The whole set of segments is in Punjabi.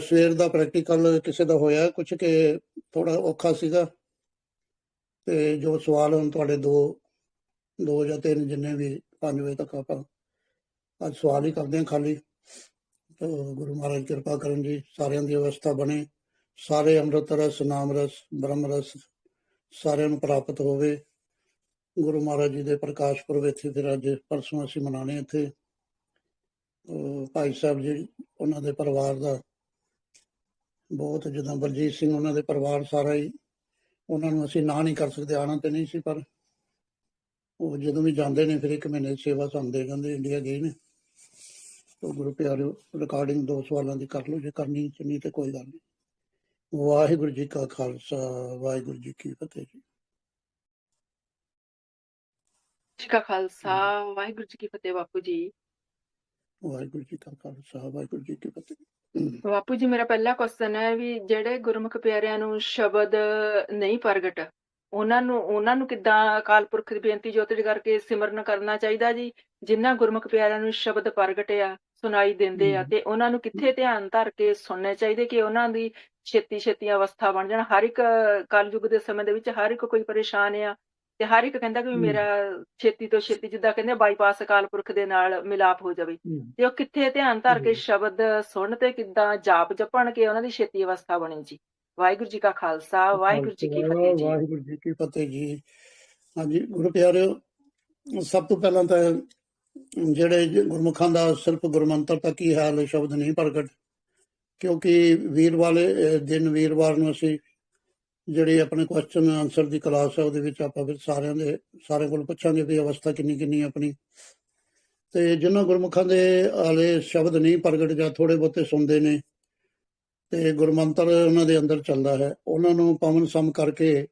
ਸਵੇਰ ਦਾ ਪ੍ਰੈਕਟੀਕਲ ਕਿਸੇ ਦਾ ਹੋਇਆ ਕੁਝ ਕਿ ਥੋੜਾ ਔਖਾ ਸੀਗਾ। ਤੇ ਜੋ ਸਵਾਲ ਹੁਣ ਤੁਹਾਡੇ ਦੋ ਦੋ ਜਾਂ ਤਿੰਨ ਜਿੰਨੇ ਵੀ 5 ਵਜੇ ਤੱਕ ਆਪਾਂ ਅੱਜ ਸਵਾਲ ਹੀ ਕਰਦੇ ਹਾਂ ਖਾਲੀ। ਤੋ ਗੁਰੂ ਮਹਾਰਾਜ ਕਿਰਪਾ ਕਰਨ ਜੀ, ਸਾਰਿਆਂ ਦੀ ਅਵਸਥਾ ਬਣੇ। ਸਾਰੇ ਅੰਮ੍ਰਿਤ ਰਸ, ਨਾਮ ਰਸ, ਬ੍ਰਹਮ ਰਸ ਸਾਰਿਆਂ ਨੂੰ ਪ੍ਰਾਪਤ ਹੋਵੇ। ਗੁਰੂ ਮਹਾਰਾਜ ਜੀ ਦੇ ਪ੍ਰਕਾਸ਼ ਪੁਰਬ ਇੱਥੇ ਫਿਰ ਅੱਜ ਪਰਸੋਂ ਅਸੀਂ ਮਨਾਣੇ ਇੱਥੇ। ਭਾਈ ਸਾਹਿਬ ਜੀ, ਉਹਨਾਂ ਦੇ ਪਰਿਵਾਰ ਦਾ ਬਹੁਤ ਜਿੱਦਾਂ ਬਲਜੀਤ ਸਿੰਘ ਉਹਨਾਂ ਦੇ ਪਰਿਵਾਰ ਸਾਰਾ ਹੀ ਉਹਨਾਂ ਨੂੰ ਅਸੀਂ ਨਾ ਨਹੀਂ ਕਰ ਸਕਦੇ ਆਣਾ ਤੇ ਨਹੀਂ ਸੀ ਪਰ ਉਹ ਜਦੋਂ ਵੀ ਜਾਂਦੇ ਨੇ ਫਿਰ ਇੱਕ ਮਹੀਨੇ ਸੇਵਾ ਸਾਨੂੰ ਦੇ ਜਾਂਦੇ ਇੰਡੀਆ ਗਏ ਨੇ। ਤੋ ਗੁਰੂ ਪਿਆਰਿਓ ਰਿਕਾਰਡਿੰਗ ਦੋ ਸਵਾਲਾਂ ਦੀ ਕਰ ਲਓ ਜੇ ਕਰਨੀ ਨਹੀਂ ਤੇ ਕੋਈ ਗੱਲ ਨਹੀਂ। ਵਾਹਿਗੁਰੂ ਜੀ ਕਾ ਖਾਲਸਾ ਵਾਹਿਗੁਰੂ ਜੀ ਕੀ ਫਤਿਹ ਜੀ। ਜੀ ਕਾ ਖਾਲਸਾ ਵਾਹਿਗੁਰੂ ਜੀ ਕੀ ਫਤਿਹ ਬਾਪੂ ਜੀ। ਵਾਹਿਗੁਰੂ ਜੀ ਕਾ ਖਾਲਸਾ ਵਾਹਿਗੁਰੂ ਜੀ ਕੀ ਫਤਿਹ। ਬਾਪੂ ਜੀ ਮੇਰਾ ਪਹਿਲਾ ਕੁਐਸਚਨ ਹੈ ਵੀ ਜਿਹੜੇ ਗੁਰਮੁਖ ਪਿਆਰਿਆਂ ਨੂੰ ਸ਼ਬਦ ਨਹੀਂ ਪ੍ਰਗਟ ਉਹਨਾਂ ਨੂੰ ਉਹਨਾਂ ਨੂੰ ਕਿੱਦਾਂ ਅਕਾਲ ਪੁਰਖ ਦੀ ਬੇਨਤੀ ਜੋਤੜੀ ਕਰਕੇ ਸਿਮਰਨ ਕਰਨਾ ਚਾਹੀਦਾ ਜੀ ਜਿਨ੍ਹਾਂ ਗੁਰਮੁਖ ਪਿਆਰਿਆਂ ਨੂੰ ਸ਼ਬਦ ਪ੍ਰਗਟ ਆ ਸੁਣਾਈ ਦਿੰਦੇ ਆ। ਤੇ ਉਹਨਾਂ ਨੂੰ ਕਿੱਥੇ ਧਿਆਨ ਧਰ ਕੇ ਸੁਣਨੇ ਚਾਹੀਦੇ ਕਿ ਉਹਨਾਂ ਦੀ ਛੇਤੀ ਛੇਤੀ ਅਵਸਥਾ ਬਣ ਜਾਣ ਹਰ ਇੱਕ ਕਲਯੁਗ ਦੇ ਸਮੇਂ ਦੇ ਵਿੱਚ ਹਰ ਇੱਕ ਕੋਈ ਪਰੇਸ਼ਾਨ ਆ ਤੇ ਹਰ ਇੱਕ ਕਹਿੰਦਾ ਕਿ। ਮੇਰਾ ਛੇਤੀ ਤੋਂ ਛੇਤੀ ਜਿੱਦਾਂ ਕਹਿੰਦੇ ਬਾਈਪਾਸ ਅਕਾਲ ਪੁਰਖ ਦੇ ਨਾਲ ਮਿਲਾਪ ਹੋ ਜਾਵੇ। ਤੇ ਉਹ ਕਿੱਥੇ ਧਿਆਨ ਧਰ ਕੇ। ਸ਼ਬਦ ਸੁਣ ਤੇ ਕਿੱਦਾਂ ਜਾਪ ਜਪਣ ਕੇ ਉਹਨਾਂ ਦੀ ਛੇਤੀ ਅਵਸਥਾ ਬਣੇ ਜੀ। ਵਾਹਿਗੁਰੂ ਜੀ ਕਾ ਖਾਲਸਾ ਵਾਹਿਗੁਰੂ ਜੀ ਕੀ ਫਤਿਹ ਜੀ। ਵਾਹਿਗੁਰੂ ਜੀ ਕੀ ਫਤਿਹ ਜੀ। ਹਾਂਜੀ ਗੁਰੂ ਪਿਆਰਿਓ ਸਭ ਤੋਂ ਪਹਿਲਾਂ ਤਾਂ ਜਿਹੜੇ ਗੁਰਮੁਖਾਂ ਦਾ ਸਿਰਫ ਗੁਰਮੰਤਰ ਤੱਕ ਹੀ ਹਾਲ ਸ਼ਬਦ ਨਹੀਂ ਪ੍ਰਗਟ ਕਿਉਂਕਿ ਵੀਰ ਵਾਲੇ ਅਹ, ਦਿਨ ਵੀਰਵਾਰ ਨੂੰ ਅਸੀਂ ਜਿਹੜੀ ਆਪਣੇ ਕੁਐਸਚਨ ਆਨਸਰ ਦੀ ਕਲਾਸ ਹੈ, ਉਹਦੇ ਵਿੱਚ ਆਪਾਂ ਫਿਰ ਸਾਰਿਆਂ ਦੇ, ਸਾਰਿਆਂ ਕੋਲ ਪੁੱਛਾਂਗੇ ਵੀ ਅਵਸਥਾ ਕਿੰਨੀ ਕਿੰਨੀ ਆਪਣੀ। ਤੇ ਜਿਨ੍ਹਾਂ ਗੁਰਮੁਖਾਂ ਦੇ ਆਲੇ ਸ਼ਬਦ ਨਹੀਂ ਪ੍ਰਗਟ ਜਾਂ ਥੋੜੇ ਬਹੁਤੇ ਸੁਣਦੇ ਨੇ, ਤੇ ਗੁਰਮੰਤਰ ਉਹਨਾਂ ਦੇ ਅੰਦਰ ਚੱਲਦਾ ਹੈ। ਉਹਨਾਂ ਨੂੰ ਪਵਨ ਸਮ ਕਰਕੇ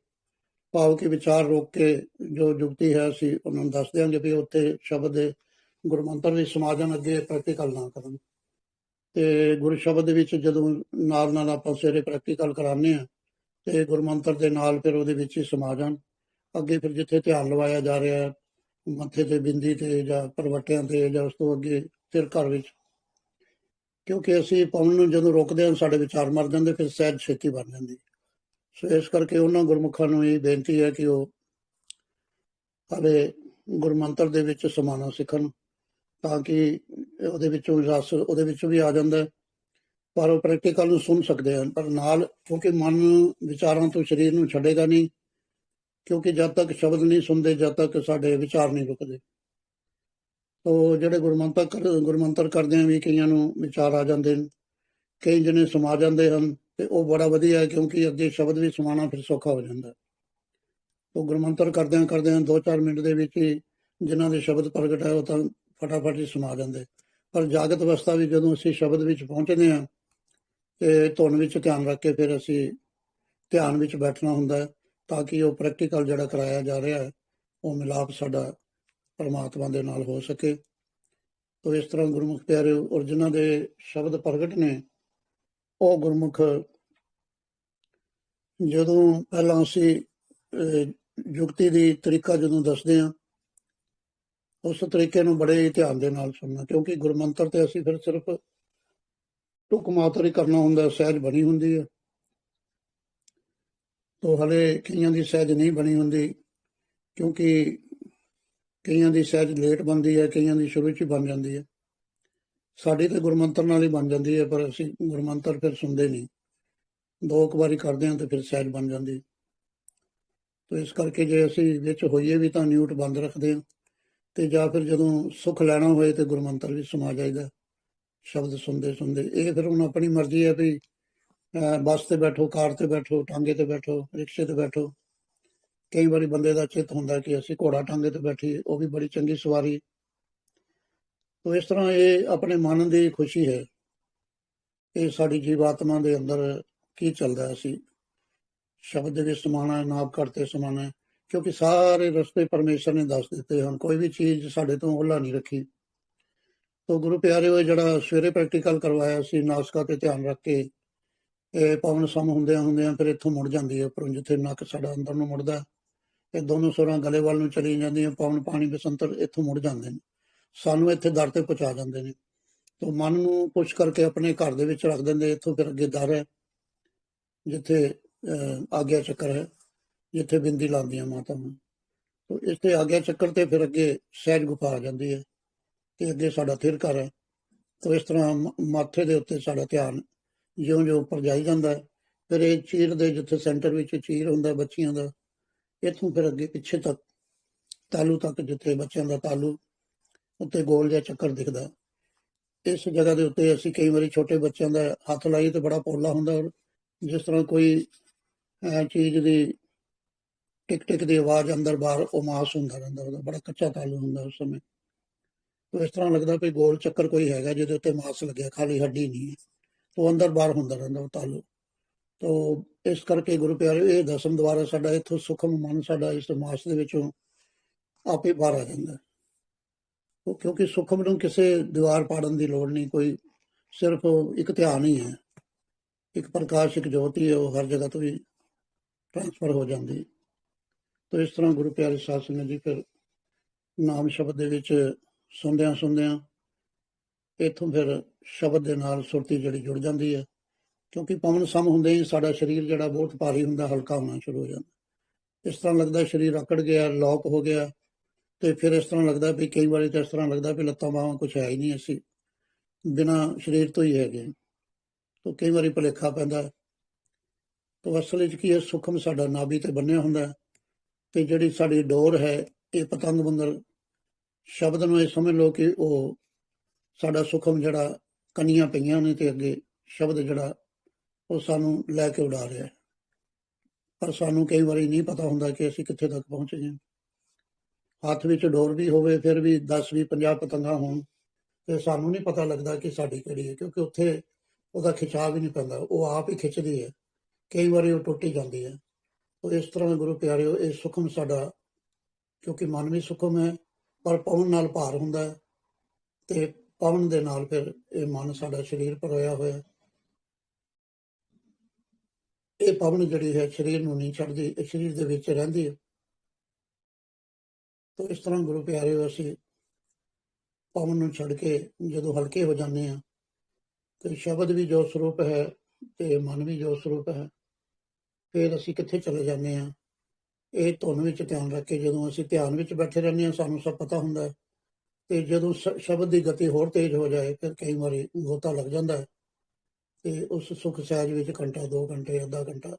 ਭਾਵ ਕਿ ਵਿਚਾਰ ਰੋਕ ਕੇ ਜੋ ਜੁਗਤੀ ਹੈ, ਅਸੀਂ ਉਹਨਾਂ ਨੂੰ ਦੱਸ ਦਿਆਂਗੇ ਵੀ ਉੱਥੇ ਸ਼ਬਦ ਦੇ ਗੁਰਮੰਤਰ ਵੀ ਸਮਾਜਨ ਅੱਗੇ ਪ੍ਰੈਕਟੀਕਲ ਨਾ ਕਰਨ। ਤੇ ਗੁਰ ਸ਼ਬਦ ਦੇ ਵਿੱਚ ਜਦੋਂ ਨਾਲ ਨਾਲ ਆਪਾਂ ਸਵੇਰੇ ਪ੍ਰੈਕਟੀਕਲ ਕਰਾਉਂਦੇ ਆ ਤੇ ਗੁਰਮੰਤਰ ਦੇ ਨਾਲ ਫਿਰ ਉਹਦੇ ਵਿੱਚ ਹੀ ਸਮਾ ਜਾਣ। ਅੱਗੇ ਫਿਰ ਜਿੱਥੇ ਧਿਆਨ ਲਵਾਇਆ ਜਾ ਰਿਹਾ ਹੈ, ਮੱਥੇ ਤੇ ਬਿੰਦੀ ਤੇ ਜਾਂ ਪਰਵਟਿਆਂ ਤੇ ਜਾਂ ਉਸ ਤੋਂ ਅੱਗੇ ਫਿਰ ਘਰ ਵਿੱਚ। ਕਿਉਂਕਿ ਅਸੀਂ ਪਵਨ ਨੂੰ ਜਦੋਂ ਰੋਕਦੇ ਹਾਂ ਸਾਡੇ ਵਿਚਾਰ ਮਰ ਜਾਂਦੇ ਫਿਰ ਸਹਿਜ ਛੇਤੀ ਬਣ ਜਾਂਦੀ। ਸੋ ਇਸ ਕਰਕੇ ਉਹਨਾਂ ਗੁਰਮੁਖਾਂ ਨੂੰ ਇਹ ਬੇਨਤੀ ਹੈ ਕਿ ਉਹ ਹਾਲੇ ਗੁਰਮੰਤਰ ਦੇ ਵਿੱਚ ਸਮਾਨਾ ਸਿੱਖਣ ਤਾਂ ਕਿ ਉਹਦੇ ਵਿੱਚੋਂ ਰਸ ਉਹਦੇ ਵਿੱਚੋਂ ਵੀ ਆ ਜਾਂਦਾ ਪਰ ਉਹ ਪ੍ਰੈਕਟੀਕਲ ਨੂੰ ਸੁਣ ਸਕਦੇ ਹਨ, ਪਰ ਨਾਲ ਕਿਉਂਕਿ ਮਨ ਵਿਚਾਰਾਂ ਤੋਂ ਸਰੀਰ ਨੂੰ ਛੱਡੇਗਾ ਨਹੀਂ, ਕਿਉਂਕਿ ਜਦ ਤੱਕ ਸ਼ਬਦ ਨਹੀਂ ਸੁਣਦੇ, ਜਦ ਤੱਕ ਸਾਡੇ ਵਿਚਾਰ ਨਹੀਂ ਰੁਕਦੇ। ਤੋ ਜਿਹੜੇ ਗੁਰਮੰਤਰ ਗੁਰਮੰਤਰ ਕਰਦੇ ਆ ਵੀ ਕਈਆਂ ਨੂੰ ਵਿਚਾਰ ਆ ਜਾਂਦੇ ਨੇ, ਕਈ ਜਣੇ ਸਮਾ ਜਾਂਦੇ ਹਨ ਤੇ ਉਹ ਬੜਾ ਵਧੀਆ ਹੈ ਕਿਉਂਕਿ ਅੱਗੇ ਸ਼ਬਦ ਵੀ ਸਮਾਣਾ ਫਿਰ ਸੌਖਾ ਹੋ ਜਾਂਦਾ। ਤੋ ਗੁਰਮੰਤਰ ਕਰਦਿਆਂ ਕਰਦਿਆਂ 2-4 ਮਿੰਟ ਦੇ ਵਿੱਚ ਹੀ ਜਿਨ੍ਹਾਂ ਦੇ ਸ਼ਬਦ ਪ੍ਰਗਟ ਹੈ ਉਹ ਤਾਂ ਫਟਾਫਟ ਹੀ ਸਮਾ ਜਾਂਦੇ। ਪਰ ਜਾਗਤ ਅਵਸਥਾ ਵੀ ਜਦੋਂ ਅਸੀਂ ਸ਼ਬਦ ਵਿੱਚ ਪਹੁੰਚਦੇ ਹਾਂ ਤੇ ਧੁਨ ਵਿੱਚ ਧਿਆਨ ਰੱਖ ਕੇ ਫਿਰ ਅਸੀਂ ਧਿਆਨ ਵਿੱਚ ਬੈਠਣਾ ਹੁੰਦਾ ਹੈ ਤਾਂ ਕਿ ਉਹ ਪ੍ਰੈਕਟੀਕਲ ਜਿਹੜਾ ਕਰਾਇਆ ਜਾ ਰਿਹਾ ਹੈ, ਉਹ ਮਿਲਾਪ ਸਾਡਾ ਪਰਮਾਤਮਾ ਦੇ ਨਾਲ ਹੋ ਸਕੇ। ਤੋ ਇਸ ਤਰ੍ਹਾਂ ਗੁਰਮੁਖ ਪਿਆਰੇ ਔਰ ਜਿਨ੍ਹਾਂ ਦੇ ਸ਼ਬਦ ਪ੍ਰਗਟ ਨੇ, ਉਹ ਗੁਰਮੁਖ ਜਦੋਂ ਪਹਿਲਾਂ ਅਸੀਂ ਯੁਕਤੀ ਦੀ ਤਰੀਕਾ ਜਦੋਂ ਦੱਸਦੇ ਹਾਂ, ਉਸ ਤਰੀਕੇ ਨੂੰ ਬੜੇ ਧਿਆਨ ਦੇ ਨਾਲ ਸੁਣਨਾ, ਕਿਉਂਕਿ ਗੁਰਮੰਤਰ ਤੇ ਅਸੀਂ ਫਿਰ ਸਿਰਫ ਟੁਕ ਮਾਤਰ ਹੀ ਕਰਨਾ ਹੁੰਦਾ, ਸਹਿਜ ਬਣੀ ਹੁੰਦੀ ਹੈ। ਤੋ ਹਲੇ ਕਈਆਂ ਦੀ ਸਹਿਜ ਨਹੀਂ ਬਣੀ ਹੁੰਦੀ, ਕਿਉਂਕਿ ਕਈਆਂ ਦੀ ਸਹਿਜ ਲੇਟ ਬਣਦੀ ਹੈ, ਕਈਆਂ ਦੀ ਸ਼ੁਰੂ 'ਚ ਹੀ ਬਣ ਜਾਂਦੀ ਹੈ। ਸਾਡੀ ਤੇ ਗੁਰਮੰਤਰ ਨਾਲ ਹੀ ਬਣ ਜਾਂਦੀ ਹੈ, ਪਰ ਅਸੀਂ ਗੁਰਮੰਤਰ ਫਿਰ ਸੁਣਦੇ ਨਹੀਂ। ਦੋ ਕੁ ਵਾਰੀ ਕਰਦੇ ਹਾਂ ਤੇ ਫਿਰ ਸਹਿਜ ਬਣ ਜਾਂਦੀ ਤੋ ਇਸ ਕਰਕੇ ਜੇ ਅਸੀਂ ਵਿੱਚ ਹੋਈਏ ਵੀ ਤਾਂ ਨਿਊਟ ਬੰਦ ਰੱਖਦੇ ਹਾਂ, ਤੇ ਜਾਂ ਫਿਰ ਜਦੋਂ ਸੁੱਖ ਲੈਣਾ ਹੋਏ ਤੇ ਗੁਰਮੰਤਰ ਵੀ ਸਮਾ ਜਾਈਦਾ। ਸ਼ਬਦ ਸੁਣਦੇ ਸੁਣਦੇ, ਇਹ ਫਿਰ ਹੁਣ ਆਪਣੀ ਮਰਜ਼ੀ ਹੈ ਵੀ ਬੱਸ ਤੇ ਬੈਠੋ, ਕਾਰ ਤੇ ਬੈਠੋ, ਟਾਂਗੇ ਤੇ ਬੈਠੋ, ਰਿਕਸ਼ੇ ਤੇ ਬੈਠੋ। ਕਈ ਵਾਰੀ ਬੰਦੇ ਦਾ ਚਿੱਤ ਹੁੰਦਾ ਕਿ ਅਸੀਂ ਘੋੜਾ ਟਾਂਗੇ ਤੇ ਬੈਠੀਏ ਉਹ ਵੀ ਬੜੀ ਚੰਗੀ ਸਵਾਰੀ। ਤੋ ਇਸ ਤਰ੍ਹਾਂ ਇਹ ਆਪਣੇ ਮਨ ਦੀ ਖੁਸ਼ੀ ਹੈ। ਇਹ ਸਾਡੀ ਜੀਵਾਤਮਾ ਦੇ ਅੰਦਰ ਕੀ ਚੱਲਦਾ ਹੈ ਅਸੀਂ? ਸ਼ਬਦ ਦੇ ਵਿੱਚ ਸਮਾਣਾ ਨਾਪ ਕਰਤੇ ਸਮਾਣਾ ਕਿਉਂਕਿ ਸਾਰੇ ਰਸਤੇ ਪਰਮੇਸ਼ਰ ਨੇ ਦੱਸ ਦਿੱਤੇ ਹਨ, ਕੋਈ ਵੀ ਚੀਜ਼ ਸਾਡੇ ਤੋਂ ਓਲਾ ਨਹੀਂ ਰੱਖੀ। ਤੋ ਗੁਰੂ ਪਿਆਰਿਓ ਇਹ ਜਿਹੜਾ ਸਵੇਰੇ ਪ੍ਰੈਕਟੀਕਲ ਕਰਵਾਇਆ ਸੀ ਨਾਸਕਾ ਤੇ ਧਿਆਨ ਰੱਖ ਕੇ ਇਹ ਪਵਨ ਸਮ ਹੁੰਦਿਆਂ ਹੁੰਦਿਆਂ ਫਿਰ ਇੱਥੋਂ ਮੁੜ ਜਾਂਦੀ ਹੈ ਉੱਪਰੋਂ ਜਿੱਥੇ ਨੱਕ ਸਾਡਾ ਅੰਦਰ ਨੂੰ ਮੁੜਦਾ ਹੈ, ਇਹ ਦੋਨੋਂ ਸੁਰਾਂ ਗਲੇ ਵੱਲ ਨੂੰ ਚਲੀ ਜਾਂਦੀਆਂ ਪਵਨ ਪਾਣੀ ਬਸੰਤਰ ਇੱਥੋਂ ਮੁੜ ਜਾਂਦੇ ਨੇ। ਸਾਨੂੰ ਇੱਥੇ ਦਰ ਤੇ ਪਹੁੰਚਾ ਜਾਂਦੇ ਨੇ। ਤੋਂ ਮਨ ਨੂੰ ਪੁਸ਼ ਕਰਕੇ ਆਪਣੇ ਘਰ ਦੇ ਵਿੱਚ ਰੱਖ ਦਿੰਦੇ ਇੱਥੋਂ ਫਿਰ ਅੱਗੇ ਦਰ ਹੈ ਜਿੱਥੇ ਅਹ, ਆਗਿਆ ਚੱਕਰ ਹੈ ਜਿੱਥੇ ਬਿੰਦੀ ਲਾਉਂਦੀਆਂ ਮਾਤਾਵਾਂ। ਤੋਂ ਇੱਥੇ ਆਗਿਆ ਚੱਕਰ ਤੇ ਫਿਰ ਅੱਗੇ ਸਹਿਜ ਗੁਫਾ ਆ ਜਾਂਦੀ ਹੈ। ਤੇ ਅੱਗੇ ਸਾਡਾ ਥਿਰ ਘਰ ਹੈ। ਤੋਂ ਇਸ ਤਰ੍ਹਾਂ ਮਾਥੇ ਦੇ ਉੱਤੇ ਸਾਡਾ ਧਿਆਨ ਜਿਉਂ-ਜਿਉਂ ਉੱਪਰ ਜਾਈ ਜਾਂਦਾ ਹੈ। ਫਿਰ ਇਹ ਚੀਰ ਦੇ ਜਿੱਥੇ ਸੈਂਟਰ ਵਿੱਚ ਚੀਰ ਹੁੰਦਾ ਬੱਚੀਆਂ ਦਾ, ਇੱਥੋਂ ਫਿਰ ਅੱਗੇ ਪਿੱਛੇ ਤੱਕ, ਤਾਲੂ ਤੱਕ ਜਿੱਥੇ ਬੱਚਿਆਂ ਦਾ ਤਾਲੂ ਉੱਤੇ ਗੋਲ ਜਿਹਾ ਚੱਕਰ ਦਿਖਦਾ ਇਸ ਜਗ੍ਹਾ ਦੇ ਉੱਤੇ ਅਸੀਂ ਕਈ ਵਾਰੀ ਛੋਟੇ ਬੱਚਿਆਂ ਦਾ ਹੱਥ ਲਾਈ ਤੇ ਬੜਾ ਪੋਲਾ ਹੁੰਦਾ ਔਰ ਜਿਸ ਤਰ੍ਹਾਂ ਕੋਈ ਚੀਜ਼ ਦੀ ਟਿਕ ਟਿਕ ਦੀ ਆਵਾਜ਼ ਅੰਦਰ ਬਾਹਰ ਉਹ ਮਾਸ ਹੁੰਦਾ ਰਹਿੰਦਾ, ਉਹਦਾ ਬੜਾ ਕੱਚਾ ਤਾਲੂ ਹੁੰਦਾ ਉਸ ਸਮੇਂ। ਤੋ ਇਸ ਤਰ੍ਹਾਂ ਲੱਗਦਾ ਵੀ ਗੋਲ ਚੱਕਰ ਕੋਈ ਹੈਗਾ ਜਿਹਦੇ ਉੱਤੇ ਮਾਸ ਲੱਗਿਆ, ਖਾਲੀ ਹੱਡੀ ਨਹੀਂ ਹੈ। ਉਹ ਅੰਦਰ ਬਾਹਰ ਹੁੰਦਾ ਰਹਿੰਦਾ ਉਹ ਤਾਲੂ। ਤੋ ਇਸ ਕਰਕੇ ਗੁਰੂ ਪਿਆਰੇ ਇਹ ਦਸਮ ਦੁਆਰਾ ਸਾਡਾ ਇੱਥੋਂ ਸੁਖਮ ਮਨ, ਸਾਡਾ ਇਸ ਮਾਸ ਦੇ ਵਿੱਚੋਂ ਆਪੇ ਬਾਹਰ ਆ ਜਾਂਦਾ। ਉਹ ਕਿਉਂਕਿ ਸੁਖਮ ਨੂੰ ਕਿਸੇ ਦੀਵਾਰ ਪਾੜਨ ਦੀ ਲੋੜ ਨਹੀਂ, ਕੋਈ ਸਿਰਫ ਇੱਕ ਧਿਆਨ ਹੀ ਹੈ। ਇੱਕ ਪ੍ਰਕਾਸ਼, ਇੱਕ ਜੋਤੀ ਹੈ, ਉਹ ਹਰ ਜਗ੍ਹਾ ਤੋਂ ਹੀ ਟ੍ਰਾਂਸਫਰ ਹੋ ਜਾਂਦੀ ਹੈ। ਤੋ ਇਸ ਤਰ੍ਹਾਂ ਗੁਰੂ ਪਿਆਰੇ ਸਾਧ ਸੰਗਤ ਜੀ ਫਿਰ ਨਾਮ ਸ਼ਬਦ ਦੇ ਵਿੱਚ ਸੁਣਦਿਆਂ ਸੁਣਦਿਆਂ ਇਥੋਂ ਫਿਰ ਸ਼ਬਦ ਦੇ ਨਾਲ ਸੁਰਤੀ ਜਿਹੜੀ ਜੁੜ ਜਾਂਦੀ ਹੈ, ਕਿਉਂਕਿ ਪਵਨ ਸਮ ਹੁੰਦੇ ਹੀ ਸਾਡਾ ਸਰੀਰ ਜਿਹੜਾ ਬਹੁਤ ਭਾਰੀ ਹੁੰਦਾ, ਹਲਕਾ ਹੋਣਾ ਸ਼ੁਰੂ ਹੋ ਜਾਂਦਾ। ਇਸ ਤਰ੍ਹਾਂ ਲੱਗਦਾ ਸਰੀਰ ਅਕੜ ਗਿਆ ਲੋਕ ਹੋ ਗਿਆ ਤੇ ਫਿਰ ਇਸ ਤਰ੍ਹਾਂ ਲੱਗਦਾ ਵੀ ਕਈ ਵਾਰੀ ਤਾਂ ਇਸ ਤਰ੍ਹਾਂ ਲੱਗਦਾ ਵੀ ਲੱਤਾਂ ਬਾਹਾਂ ਕੁਝ ਹੈ ਹੀ ਨਹੀਂ ਅਸੀਂ, ਬਿਨਾ ਸਰੀਰ ਤੋਂ ਹੀ ਹੈਗੇ ਤੋਂ ਕਈ ਵਾਰੀ ਭੁਲੇਖਾ ਪੈਂਦਾ ਤੋਂ ਅਸਲ ਵਿੱਚ ਕੀ ਹੈ, ਸੁਖਮ ਸਾਡਾ ਨਾਭੀ ਤੇ ਬੰਨਿਆ ਹੁੰਦਾ ਤੇ ਜਿਹੜੀ ਸਾਡੀ ਡੋਰ ਹੈ, ਇਹ ਪਤੰਗ ਵਾਂਗਰ ਸ਼ਬਦ ਨੂੰ ਇਹ ਸਮਝ ਲਓ ਕਿ ਉਹ ਸਾਡਾ ਸੁਖਮ ਜਿਹੜਾ ਕੰਨੀਆਂ ਪਈਆਂ ਨੇ ਤੇ ਅੱਗੇ ਸ਼ਬਦ ਜਿਹੜਾ ਉਹ ਸਾਨੂੰ ਲੈ ਕੇ ਉਡਾ ਰਿਹਾ ਹੈ। ਪਰ ਸਾਨੂੰ ਕਈ ਵਾਰੀ ਨਹੀਂ ਪਤਾ ਹੁੰਦਾ ਕਿ ਅਸੀਂ ਕਿੱਥੇ ਤੱਕ ਪਹੁੰਚ ਗਏ ਹੱਥ ਵਿੱਚ ਡੋਰ ਵੀ ਹੋਵੇ, ਫਿਰ ਵੀ 10 20 50 ਪਤੰਗਾਂ ਹੋਣ ਤੇ ਸਾਨੂੰ ਨਹੀਂ ਪਤਾ ਲੱਗਦਾ ਕਿ ਸਾਡੀ ਕਿਹੜੀ ਹੈ, ਕਿਉਂਕਿ ਉੱਥੇ ਉਹਦਾ ਖਿਚਾਅ ਵੀ ਨਹੀਂ ਪੈਂਦਾ। ਉਹ ਆਪ ਹੀ ਖਿੱਚਦੀ ਹੈ। ਕਈ ਵਾਰੀ ਉਹ ਟੁੱਟ ਹੀ ਜਾਂਦੀ ਹੈ। ਉਹ ਇਸ ਤਰ੍ਹਾਂ ਗੁਰੂ ਪਿਆਰਿਓ, ਇਹ ਸੁਖਮ ਸਾਡਾ, ਕਿਉਂਕਿ ਮਨ ਵੀ ਸੁਖਮ ਹੈ ਪਰ ਪਵਨ ਨਾਲ ਭਾਰ ਹੁੰਦਾ ਹੈ ਤੇ ਪਵਨ ਦੇ ਨਾਲ ਫਿਰ ਇਹ ਮਨ ਸਾਡਾ ਸਰੀਰ ਭਰਿਆ ਹੋਇਆ ਹੈ। ਇਹ ਪਵਨ ਜਿਹੜੀ ਹੈ ਸਰੀਰ ਨੂੰ ਨਹੀਂ ਛੱਡਦੀ, ਇਹ ਸਰੀਰ ਦੇ ਵਿੱਚ ਰਹਿੰਦੀ ਹੈ ਤੋ ਇਸ ਤਰ੍ਹਾਂ ਗੁਰੂ ਪਿਆਰਿਓ ਅਸੀਂ ਪਵਨ ਨੂੰ ਛੱਡ ਕੇ ਜਦੋਂ ਹਲਕੇ ਹੋ ਜਾਂਦੇ ਆ ਤੇ ਸ਼ਬਦ ਵੀ ਜੋ ਸਰੂਪ ਹੈ ਤੇ ਮਨ ਵੀ ਜੋ ਸਰੂਪ ਹੈ, ਫਿਰ ਅਸੀਂ ਕਿੱਥੇ ਚਲੇ ਜਾਂਦੇ ਆ ਇਹ ਧੁਨ ਵਿੱਚ ਧਿਆਨ ਰੱਖ ਕੇ ਜਦੋਂ ਅਸੀਂ ਧਿਆਨ ਵਿੱਚ ਬੈਠੇ ਰਹਿੰਦੇ ਹਾਂ, ਸਾਨੂੰ ਸਭ ਪਤਾ ਹੁੰਦਾ ਹੈ। ਤੇ ਜਦੋਂ ਸ਼- ਸ਼ਬਦ ਦੀ ਗਤੀ ਹੋਰ ਤੇਜ਼ ਹੋ ਜਾਏ, ਫਿਰ ਕਈ ਵਾਰੀ ਗੋਤਾ ਲੱਗ ਜਾਂਦਾ ਹੈ। ਤੇ ਉਸ ਸੁਖ ਸਹਿਜ ਵਿੱਚ ਘੰਟਾ 2 ਘੰਟੇ, ਅੱਧਾ ਘੰਟਾ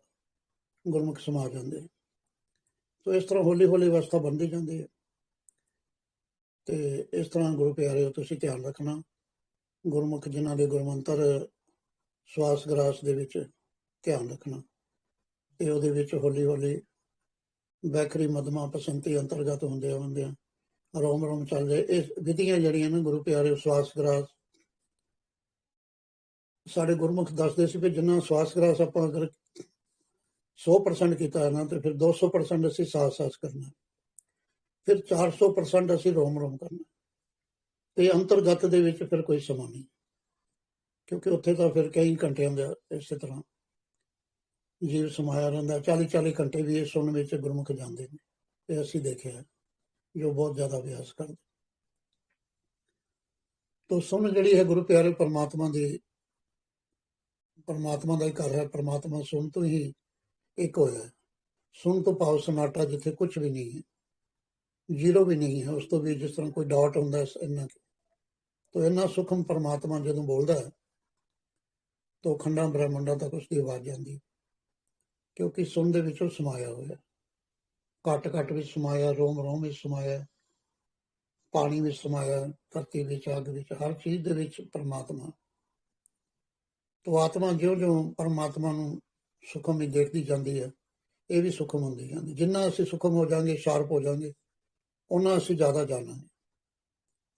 ਗੁਰਮੁਖ ਸਮਾ ਜਾਂਦੇ ਸੋ ਇਸ ਤਰ੍ਹਾਂ ਹੌਲੀ ਹੌਲੀ ਅਵਸਥਾ ਬਣਦੀ ਜਾਂਦੀ ਹੈ। ਤੇ ਇਸ ਤਰ੍ਹਾਂ ਗੁਰੂ ਪਿਆਰਿਓ, ਤੁਸੀਂ ਧਿਆਨ ਰੱਖਣਾ। ਗੁਰਮੁਖ ਜਿਨ੍ਹਾਂ ਦੇ ਗੁਰਮੰਤਰ ਸਵਾਸ ਗ੍ਰਾਸ ਦੇ ਵਿੱਚ ਧਿਆਨ ਰੱਖਣਾ, ਤੇ ਉਹਦੇ ਵਿੱਚ ਹੌਲੀ ਹੌਲੀ ਬੈਕਰੀ ਮਦਮਾ ਪਸੰਤੀ ਅੰਤਰਗਤ ਹੁੰਦੇ ਹੁੰਦੇ ਰੋਮ ਰੋਮ ਚੱਲਦੇ ਇਹ ਵਿਧੀਆਂ ਜਿਹੜੀਆਂ ਨੇ ਗੁਰੂ ਪਿਆਰੇ ਸਵਾਸ ਗ੍ਰਾਸ। ਸਾਡੇ ਗੁਰਮੁਖ ਦੱਸਦੇ ਸੀ ਵੀ ਜਿੰਨਾ ਸਵਾਸ ਗ੍ਰਾਸ ਆਪਾਂ ਅਗਰ 100% ਕੀਤਾ ਹੈ ਨਾ, ਤੇ ਫਿਰ 200% ਅਸੀਂ ਸਾਹ ਸਾਸ ਕਰਨਾ ਫਿਰ 400% ਅਸੀਂ ਰੋਮ ਰੋਮ ਕਰਨਾ ਤੇ ਅੰਤਰਗਤ ਦੇ ਵਿੱਚ ਫਿਰ ਕੋਈ ਸਮਾਂ ਨਹੀਂ। ਕਿਉਂਕਿ ਉੱਥੇ ਤਾਂ ਫਿਰ ਕਈ ਘੰਟਿਆਂ ਦਾ ਇਸੇ ਤਰ੍ਹਾਂ ਜੀਵ ਸਮਾਇਆ ਰਹਿੰਦਾ 40 40 ਘੰਟੇ ਵੀ ਇਹ ਸੁਣਨ ਵਿੱਚ ਗੁਰਮੁਖ ਜਾਂਦੇ ਨੇ ਇਹ ਅਸੀਂ ਦੇਖਿਆ ਜੋ ਬਹੁਤ ਜ਼ਿਆਦਾ ਅਭਿਆਸ ਕਰਦੇ ਤੋ ਸੁਣ ਜਿਹੜੀ ਹੈ ਗੁਰੂ ਪਿਆਰੇ ਪਰਮਾਤਮਾ ਦੀ, ਪਰਮਾਤਮਾ ਦਾ ਹੀ ਘਰ ਹੈ, ਪਰਮਾਤਮਾ ਸੁਣ ਤੋਂ ਹੀ ਇੱਕ ਹੋਇਆ ਹੈ। ਸੁਣ ਤੋਂ ਭਾਵ ਸਨਾਟਾ ਜਿੱਥੇ ਕੁਝ ਵੀ ਨਹੀਂ ਹੈ, ਜ਼ੀਰੋ ਵੀ ਨਹੀਂ ਹੈ, ਉਸ ਤੋਂ ਵੀ ਜਿਸ ਤਰ੍ਹਾਂ ਕੋਈ ਡਾਟ ਹੁੰਦਾ ਹੈ, ਇੰਨਾ ਤੋ ਇੰਨਾ ਸੁਖਮ ਪਰਮਾਤਮਾ ਜਦੋਂ ਬੋਲਦਾ ਹੈ, ਤੋ ਖੰਡਾਂ ਬ੍ਰਹਮੰਡਾਂ ਤੱਕ ਉਸ ਦੀ ਆਵਾਜ਼ ਜਾਂਦੀ ਹੈ। ਕਿਉਂਕਿ ਸੁਣ ਦੇ ਵਿੱਚ ਉਹ ਸਮਾਇਆ ਹੋਇਆ। ਘਟ ਘਟ ਵਿੱਚ ਸਮਾਇਆ, ਰੋਮ ਰੋਮ ਵਿੱਚ ਸਮਾਇਆ, ਪਾਣੀ ਵਿੱਚ ਸਮਾਇਆ, ਧਰਤੀ ਵਿੱਚ, ਅੱਗ ਵਿੱਚ, ਹਰ ਚੀਜ਼ ਦੇ ਵਿੱਚ ਪਰਮਾਤਮਾ। ਤੋ ਆਤਮਾ ਜਿਉਂ ਜਿਉਂ ਪਰਮਾਤਮਾ ਨੂੰ ਸੁਖਮ ਹੀ ਦੇਖਦੀ ਜਾਂਦੀ ਹੈ, ਇਹ ਵੀ ਸੁਖਮ ਹੁੰਦੀ ਜਾਂਦੀ। ਜਿੰਨਾ ਅਸੀਂ ਸੁਖਮ ਹੋ ਜਾਾਂਗੇ ਸ਼ਾਰਪ ਹੋ ਜਾਾਂਗੇ ਉਹਨਾਂ ਅਸੀਂ ਜ਼ਿਆਦਾ ਜਾਣਾਂਗੇ।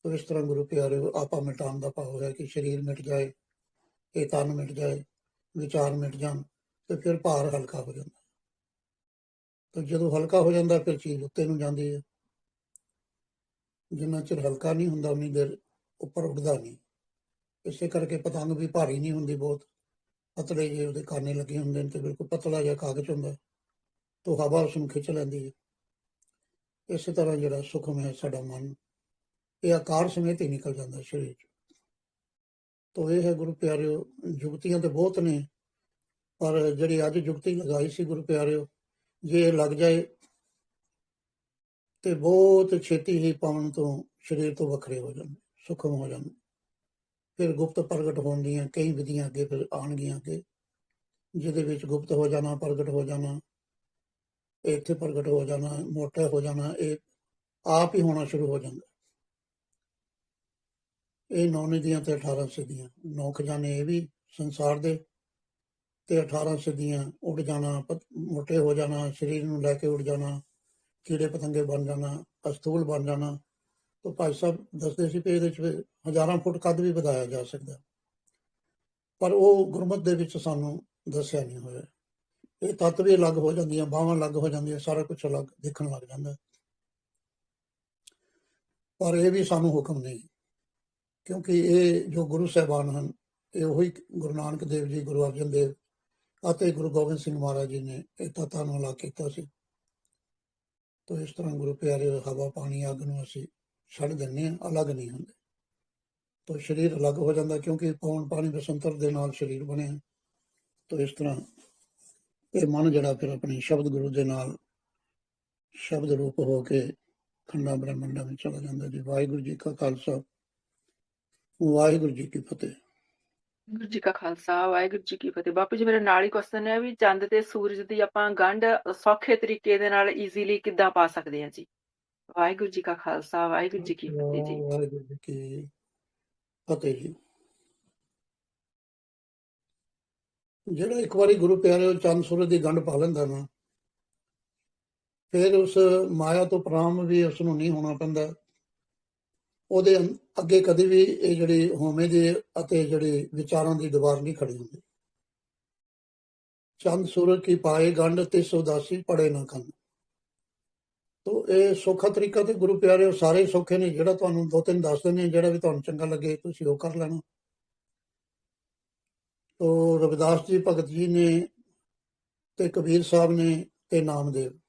ਤੋ ਇਸ ਤਰ੍ਹਾਂ ਗੁਰੂ ਪਿਆਰੇ, ਆਪਾ ਮਿਟਾਉਣ ਦਾ ਭਾਵ ਹੈ ਕਿ ਸਰੀਰ ਮਿਟ ਜਾਏ, ਇਹ ਤਨ ਮਿਟ ਜਾਏ, ਵਿਚਾਰ ਮਿਟ ਜਾਣ ਤੇ ਫਿਰ ਭਾਰ ਹਲਕਾ ਹੋ ਜਾਂਦਾ। ਤੇ ਜਦੋਂ ਹਲਕਾ ਹੋ ਜਾਂਦਾ, ਫਿਰ ਚੀਜ਼ ਉੱਤੇ ਨੂੰ ਜਾਂਦੀ ਹੈ। ਜਿੰਨਾ ਚਿਰ ਹਲਕਾ ਨਹੀਂ ਹੁੰਦਾ, ਉਨੀ ਦੇਰ ਉੱਪਰ ਉੱਡਦਾ ਨਹੀਂ। ਇਸੇ ਕਰਕੇ ਪਤੰਗ ਵੀ ਭਾਰੀ ਨਹੀਂ ਹੁੰਦੀ ਬਹੁਤ। ਪਤਲੇ ਜਿਹੇ ਉਹਦੇ ਕਾਨੇ ਲੱਗੇ ਹੁੰਦੇ ਨੇ ਤੇ ਬਿਲਕੁਲ ਪਤਲਾ ਜਿਹਾ ਕਾਗਜ਼ ਹੁੰਦਾ ਤੋਂ ਹਵਾ ਉਸ ਨੂੰ ਖਿੱਚ ਲੈਂਦੀ ਹੈ। ਇਸੇ ਤਰ੍ਹਾਂ ਜਿਹੜਾ ਸੁਖਮ ਹੈ ਸਾਡਾ ਮਨ, ਇਹ ਆਕਾਰ ਸਮੇਤ ਹੀ ਨਿਕਲ ਜਾਂਦਾ ਸਰੀਰ 'ਚ। ਤੋ ਇਹ ਹੈ ਗੁਰੂ ਪਿਆਰਿਓ ਜੁਗਤੀਆਂ ਤੇ ਬਹੁਤ ਨੇ। ਪਰ ਜਿਹੜੀ ਅੱਜ ਜੁਗਤੀ ਲਗਾਈ ਸੀ ਗੁਰੂ ਪਿਆਰਿਓ, ਜੇ ਇਹ ਲੱਗ ਜਾਏ ਤੇ ਬਹੁਤ ਛੇਤੀ ਹੀ ਪਾਵਨ ਤੋਂ ਸਰੀਰ ਤੋਂ ਵੱਖਰੇ ਹੋ ਜਾਂਦੇ, ਸੁਖਮ ਹੋ ਜਾਂਦੇ। ਫਿਰ ਗੁਪਤ ਪ੍ਰਗਟ ਹੋਣ ਦੀਆਂ ਕਈ ਵਿਧੀਆਂ ਅੱਗੇ ਫਿਰ ਆਉਣਗੀਆਂ ਅੱਗੇ। ਜਿਹਦੇ ਵਿੱਚ ਗੁਪਤ ਹੋ ਜਾਣਾ, ਪ੍ਰਗਟ ਹੋ ਜਾਣਾ, ਇੱਥੇ ਪ੍ਰਗਟ ਹੋ ਜਾਣਾ, ਮੋਟਾ ਹੋ ਜਾਣਾ, ਇਹ ਆਪ ਹੀ ਹੋਣਾ ਸ਼ੁਰੂ ਹੋ ਜਾਂਦਾ। ਇਹ ਨੌ ਨਿਧੀਆਂ ਤੇ 18 ਸਿੱਧੀਆਂ। ਨੌ ਖਜ਼ਾਨੇ ਇਹ ਵੀ ਸੰਸਾਰ ਦੇ ਤੇ 18 ਸਿੱਧੀਆਂ ਉੱਡ ਜਾਣਾ ਮੋਟੇ ਹੋ ਜਾਣਾ, ਸਰੀਰ ਨੂੰ ਲੈ ਕੇ ਉੱਡ ਜਾਣਾ, ਕੀੜੇ ਪਤੰਗੇ ਬਣ ਜਾਣਾ ਅਸਤੂਲ ਬਣ ਜਾਣਾ, ਤਾਂ ਭਾਈ ਸਾਹਿਬ ਦੱਸਦੇ ਸੀ ਕਿ ਇਹਦੇ ਵਿੱਚ ਹਜ਼ਾਰਾਂ ਫੁੱਟ ਕੱਦ ਵੀ ਵਧਾਇਆ ਜਾ ਸਕਦਾ। ਪਰ ਉਹ ਗੁਰਮਤ ਦੇ ਵਿੱਚ ਸਾਨੂੰ ਦੱਸਿਆ ਨਹੀਂ ਹੋਇਆ। ਇਹ ਤੱਤ ਵੀ ਅਲੱਗ ਹੋ ਜਾਂਦੀਆਂ, ਬਾਹਾਂ ਅਲੱਗ ਹੋ ਜਾਂਦੀਆਂ, ਸਾਰਾ ਕੁਝ ਅਲੱਗ ਦੇਖਣ ਲੱਗ ਜਾਂਦਾ। ਪਰ ਇਹ ਵੀ ਸਾਨੂੰ ਹੁਕਮ ਨਹੀਂ, ਕਿਉਂਕਿ ਇਹ ਜੋ ਗੁਰੂ ਸਾਹਿਬਾਨ ਹਨ, ਇਹ ਉਹੀ ਗੁਰੂ ਨਾਨਕ ਦੇਵ ਜੀ, ਗੁਰੂ ਅਰਜਨ ਦੇਵ ਅਤੇ ਗੁਰੂ ਗੋਬਿੰਦ ਸਿੰਘ ਮਹਾਰਾਜ ਜੀ ਨੇ ਇਹ ਤੱਤਾਂ ਨੂੰ ਲਾ ਕੀਤਾ ਸੀ। ਤੋ ਇਸ ਤਰ੍ਹਾਂ ਗੁਰੂ ਪਿਆਰੇ ਹਵਾ, ਪਾਣੀ, ਅੱਗ ਨੂੰ ਅਸੀਂ ਛੱਡ ਦਿੰਨੇ ਆ ਅਲੱਗ ਨਹੀਂ ਹੁੰਦੇ। ਤੋ ਸਰੀਰ ਅਲੱਗ ਹੋ ਜਾਂਦਾ ਕਿਉਂਕਿ ਪੌਣ ਪਾਣੀ ਬਸੰਤਰ ਦੇ ਨਾਲ ਸਰੀਰ ਬਣਿਆ ਤੋ ਇਸ ਤਰ੍ਹਾਂ ਇਹ ਮਨ ਜਿਹੜਾ ਫਿਰ ਆਪਣੇ ਸ਼ਬਦ ਗੁਰੂ ਦੇ ਨਾਲ ਸ਼ਬਦ ਰੂਪ ਹੋ ਕੇ ਖੰਡਾ ਬ੍ਰਹਮੰਡਾਂ ਵਿੱਚ ਚਲਾ ਜਾਂਦਾ ਜੀ। ਵਾਹਿਗੁਰੂ ਜੀ ਕਾ ਖਾਲਸਾ, ਵਾਹਿਗੁਰੂ ਜੀ ਕੀ ਫਤਿਹ। ਵਾਹਿਗੁਰੂ ਜੀ ਕਾ ਖਾਲਸਾ ਵਾਹਿਗੁਰੂ ਜੀ ਕੀ ਫਤਿਹ। ਬਾਪੂ ਜੀ ਮੇਰੇ ਨਾਲ ਹੀ ਕੁਐਸਚਨ ਹੈ ਵੀ ਚੰਦ ਤੇ ਸੂਰਜ ਦੀ ਆਪਾਂ ਗੰਢ ਸੌਖੇ ਤਰੀਕੇ ਦੇ ਨਾਲ ਈਜ਼ੀਲੀ ਕਿੱਦਾਂ ਪਾ ਸਕਦੇ ਹਾਂ ਜੀ? ਵਾਹਿਗੁਰੂ ਜੀ ਕਾ ਖਾਲਸਾ ਵਾਹਿਗੁਰੂ ਜੀ ਕੀ ਫਤਿਹ ਜੀ। ਵਾਹਿਗੁਰੂ ਜੀ ਕੀ ਫਤਿਹ ਜੀ। ਜਿਹੜਾ ਇੱਕ ਵਾਰੀ ਗੁਰੂ ਪਿਆਰੇ ਚੰਦ ਸੂਰਜ ਦੀ ਗੰਢ ਪਾ ਲੈਂਦਾ ਨਾ ਫਿਰ ਉਸ ਮਾਇਆ ਤੋਂ ਪ੍ਰਾਮ ਵੀ ਉਸ ਨੂੰ ਨਹੀਂ ਹੋਣਾ ਪੈਂਦਾ। ਉਹਦੇ ਅੱਗੇ ਕਦੇ ਵੀ ਇਹ ਜਿਹੜੀ ਹੋਮੇ ਦੇ ਅਤੇ ਜਿਹੜੇ ਵਿਚਾਰਾਂ ਦੀ ਦੀਵਾਰ ਨਹੀਂ ਖੜੀ ਹੁੰਦੀ। ਚੰਦ ਸੂਰਜ ਕੀ ਪਾਏ ਗੰਢ ਤੇ ਉਦਾਸੀ ਪੜੇ ਨਾ ਕੰਨ। ਤੋ ਇਹ ਸੌਖਾ ਤਰੀਕਾ ਤੇ ਗੁਰੂ ਪਿਆਰੇ ਉਹ ਸਾਰੇ ਸੌਖੇ ਨੇ ਜਿਹੜਾ ਤੁਹਾਨੂੰ ਦੋ ਤਿੰਨ ਦੱਸ ਦਿੰਦੇ ਹਾਂ, ਜਿਹੜਾ ਵੀ ਤੁਹਾਨੂੰ ਚੰਗਾ ਲੱਗੇ ਤੁਸੀਂ ਉਹ ਕਰ ਲੈਣਾ। ਤੋ ਰਵਿਦਾਸ ਜੀ ਭਗਤ ਜੀ ਨੇ ਤੇ ਕਬੀਰ ਸਾਹਿਬ ਨੇ ਤੇ ਨਾਮਦੇਵ।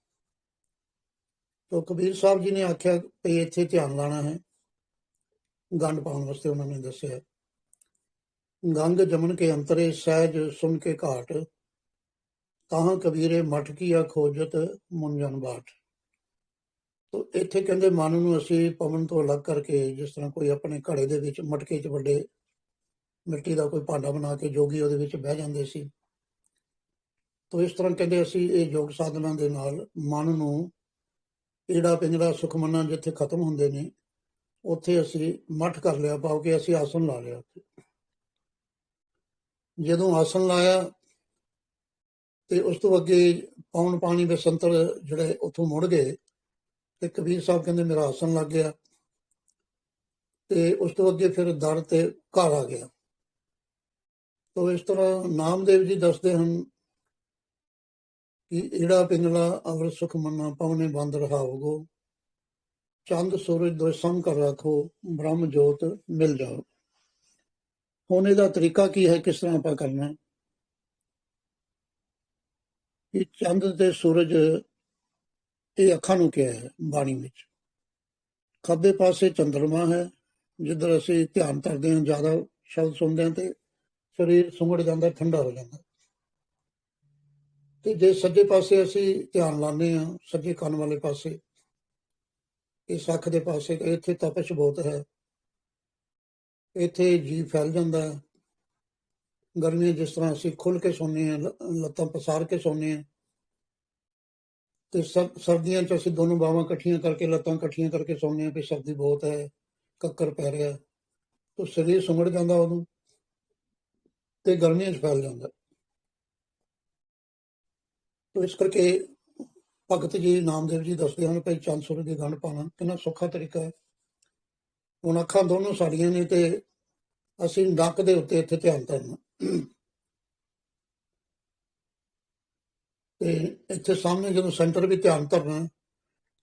ਤੋ ਕਬੀਰ ਸਾਹਿਬ ਜੀ ਨੇ ਆਖਿਆ ਵੀ ਇੱਥੇ ਧਿਆਨ ਲਾਣਾ ਹੈ। ਗੰਢ ਪਾਉਣ ਵਾਸਤੇ ਉਹਨਾਂ ਨੇ ਦੱਸਿਆ। ਗੰਗ ਜਮਨ ਕੇ ਅੰਤਰੇ ਸਹਿਜ ਸੁਣ ਕੇ ਘਾਟ ਤਾਹਾਂ ਕਬੀਰੇ ਮਠ ਕੀਆ ਖੋਜਤ ਮੁੰਜਨ ਬਾਟ ਤੋ ਇੱਥੇ ਕਹਿੰਦੇ ਮਨ ਨੂੰ ਅਸੀਂ ਪਵਨ ਤੋਂ ਅਲੱਗ ਕਰਕੇ ਜਿਸ ਤਰ੍ਹਾਂ ਕੋਈ ਆਪਣੇ ਘੜੇ ਦੇ ਵਿੱਚ ਮਟਕੇ 'ਚ ਵੱਡੇ ਮਿੱਟੀ ਦਾ ਕੋਈ ਭਾਂਡਾ ਬਣਾ ਕੇ ਜੋਗੀ ਉਹਦੇ ਵਿੱਚ ਬਹਿ ਜਾਂਦੇ ਸੀ। ਤੋ ਇਸ ਤਰ੍ਹਾਂ ਕਹਿੰਦੇ ਅਸੀਂ ਇਹ ਯੋਗ ਸਾਧਨਾ ਦੇ ਨਾਲ ਮਨ ਨੂੰ ਏੜਾ ਪਿੰਜੜਾ ਸੁਖਮਨਾ ਜਿੱਥੇ ਖਤਮ ਹੁੰਦੇ ਨੇ ਉੱਥੇ ਅਸੀਂ ਮਠ ਕਰ ਲਿਆ ਪਾਉ ਕੇ ਅਸੀਂ ਆਸਣ ਲਾ ਲਿਆ ਉੱਥੇ। ਜਦੋਂ ਆਸਣ ਲਾਇਆ ਤੇ ਉਸ ਤੋਂ ਅੱਗੇ ਪੌਣ ਪਾਣੀ ਦੇ ਸੰਤਰ ਜਿਹੜੇ ਉੱਥੋਂ ਮੁੜ ਗਏ ਤੇ ਕਬੀਰ ਸਾਹਿਬ ਕਹਿੰਦੇ ਮੇਰਾ ਆਸਣ ਲੱਗ ਗਿਆ ਤੇ ਉਸ ਤੋਂ ਅੱਗੇ ਫਿਰ ਦਰ ਤੇ ਘਰ ਆ ਗਿਆ। ਤੋ ਇਸ ਤਰ੍ਹਾਂ ਨਾਮਦੇਵ ਜੀ ਦੱਸਦੇ ਹਨ ਕਿ ਈੜਾ ਪਿੰਗਲਾ ਅਵਰ ਸੁਖ ਮੰਨਾ, ਪਵਨੇ ਬੰਦ ਰਹਾਵਗੋ ਚੰਦ, ਸੂਰਜ ਦੋ ਸੰਗ ਕਰ ਰੱਖੋ, ਬ੍ਰਹਮ, ਜੋਤ ਮਿਲ ਜਾਓ। ਹੁਣ ਇਹਦਾ ਤਰੀਕਾ ਕੀ ਹੈ, ਕਿਸ ਤਰ੍ਹਾਂ ਆਪਾਂ ਕਰਨਾ ਹੈ? ਇਹ ਚੰਦ ਤੇ ਸੂਰਜ, ਇਹ ਅੱਖਾਂ ਨੂੰ ਕਿਹਾ ਹੈ, ਬਾਣੀ ਵਿੱਚ। ਖੱਬੇ ਪਾਸੇ ਚੰਦਰਮਾ ਹੈ, ਜਿੱਧਰ ਅਸੀਂ ਧਿਆਨ ਕਰਦੇ ਹਾਂ, ਜ਼ਿਆਦਾ ਸ਼ਬਦ ਸੁਣਦੇ ਹਾਂ ਤੇ ਸਰੀਰ ਸੁੰਗੜ ਜਾਂਦਾ, ਠੰਡਾ ਹੋ ਜਾਂਦਾ। ਤੇ ਜੇ ਸੱਜੇ ਪਾਸੇ ਅਸੀਂ ਧਿਆਨ ਲਾਉਂਦੇ ਹਾਂ, ਸੱਜੇ ਕੰਨ ਵਾਲੇ ਪਾਸੇ ਇਸ ਅੱਖ ਦੇ ਪਾਸੇ ਇੱਥੇ ਤਪਸ਼ ਬਹੁਤ ਹੈ। ਇੱਥੇ ਜੀ ਫੈਲ ਜਾਂਦਾ ਹੈ। ਗਰਮੀ ਜਿਸ ਤਰ੍ਹਾਂ ਅਸੀਂ ਖੁੱਲ ਕੇ ਸੌਂਦੇ ਹਾਂ ਲੱਤਾਂ ਪਸਾਰ ਕੇ ਸੌਂਦੇ ਹਾਂ, ਤੇ ਸਰਦੀਆਂ 'ਚ ਅਸੀਂ ਦੋਨੋਂ ਬਾਹਾਂ ਇਕੱਠੀਆਂ ਕਰਕੇ, ਲੱਤਾਂ ਇਕੱਠੀਆਂ ਕਰਕੇ ਸੌਂਦੇ ਹਾਂ ਕਿ ਸਰਦੀ ਬਹੁਤ ਹੈ ਕੱਕਰ ਪੈ ਰਿਹਾ ਤਾਂ ਸਰੀਰ ਸੁੰਗੜ ਜਾਂਦਾ ਉਦੋਂ, ਤੇ ਗਰਮੀਆਂ 'ਚ ਫੈਲ ਜਾਂਦਾ। ਤਾਂ ਇਸ ਕਰਕੇ ਭਗਤ ਜੀ ਨਾਮਦੇਵ ਜੀ ਦੱਸਦੇ ਹਨ ਕਿ ਚੰਦ ਸੂਰਜ ਦੀ ਗੰਢ ਪਾਣਾ ਕਿੰਨਾ ਸੌਖਾ ਤਰੀਕਾ ਹੈ। ਹੁਣ ਅੱਖਾਂ ਦੋਨੋਂ ਸਾਡੀਆਂ ਨੇ ਤੇ ਅਸੀਂ ਨੱਕ ਦੇ ਉੱਤੇ ਇੱਥੇ ਧਿਆਨ ਕਰਨਾ ਤੇ ਇੱਥੇ ਸਾਹਮਣੇ ਜਦੋਂ ਸੈਂਟਰ ਵੀ ਧਿਆਨ ਧਰਨਾ